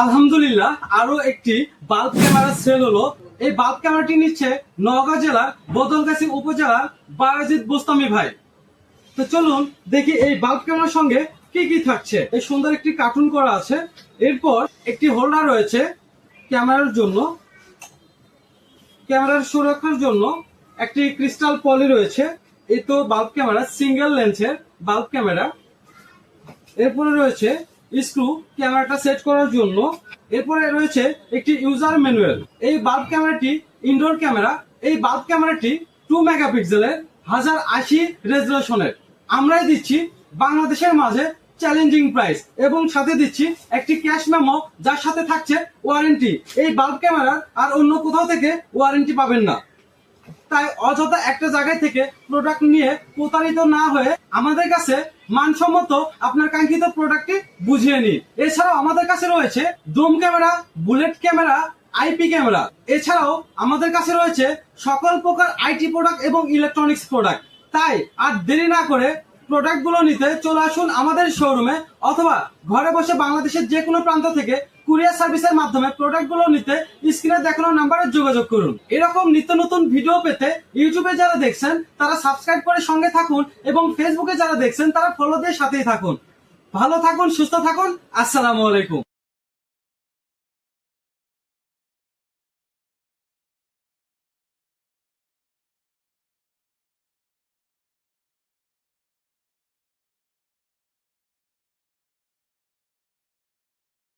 আলহামদুলিল্লাহ, আরও একটি বাল্ব ক্যামেরা সেল হলো। এই বাল্ব ক্যামেরাটি নিচ্ছে নওগাঁ জেলার বদলগাছি উপজেলার বায়াজিৎ বোস্তামি ভাই। তো চলুন দেখি এই বাল্ব ক্যামেরার সঙ্গে কি কি থাকছে। এই সুন্দর একটি কার্টুন করা আছে। এরপর একটি হোল্ডার রয়েছে ক্যামেরার জন্য। ক্যামেরার সুরক্ষার জন্য একটি ক্রিস্টাল পলি রয়েছে। এই তো বাল্ব ক্যামেরা সিঙ্গেল লেন্সের বাল্ব ক্যামেরা এরপরে রয়েছে স্ক্রু ক্যামেরাটা সেট করার জন্য। এরপরে রয়েছে একটি ইউজার ম্যানুয়াল। এই বাল্ব ক্যামেরাটি ইনডোর ক্যামেরা। এই বাল্ব ক্যামেরাটি টু মেগাপিক্সেলের, হাজার আশি রেজুলেশনের আমরাই দিচ্ছি বাংলাদেশের মাঝে চ্যালেঞ্জিং প্রাইস এবং সাথে দিচ্ছি একটি ক্যাশ মেমো যার সাথে থাকছে ওয়ারেন্টি এই বাল্ব ক্যামেরার আর অন্য কোথাও থেকে ওয়ারেন্টি পাবেন না। তাই অযথা একটা জায়গায় থেকে প্রোডাক্ট নিয়ে প্রতারিত না হয়ে আমাদের কাছে মানসম্মত আপনার কাঙ্ক্ষিত প্রোডাক্টটি বুঝিয়ে নিন। এছাড়াও আমাদের কাছে রয়েছে dome camera, bullet camera IP camera. এছাড়াও আমাদের কাছে রয়েছে সকল প্রকার আইটি প্রোডাক্ট এবং ইলেকট্রনিক্স প্রোডাক্ট তাই আর দেরি না করে প্রোডাক্টগুলো নিতে চলে আসুন আমাদের শোরুমে অথবা ঘরে বসে বাংলাদেশের যে কোনো প্রান্ত থেকে কুরিয়ার সার্ভিসের মাধ্যমে প্রোডাক্টগুলো নিতে স্ক্রিনে দেখানো নাম্বারে যোগাযোগ করুন। এরকম নিত্য নতুন ভিডিও পেতে ইউটিউবে যারা দেখছেন, তারা সাবস্ক্রাইব করে সঙ্গে থাকুন এবং ফেসবুকে যারা দেখছেন, তারা ফলো দিয়ে সাথেই থাকুন। ভালো থাকুন, সুস্থ থাকুন, আসসালামু আলাইকুম।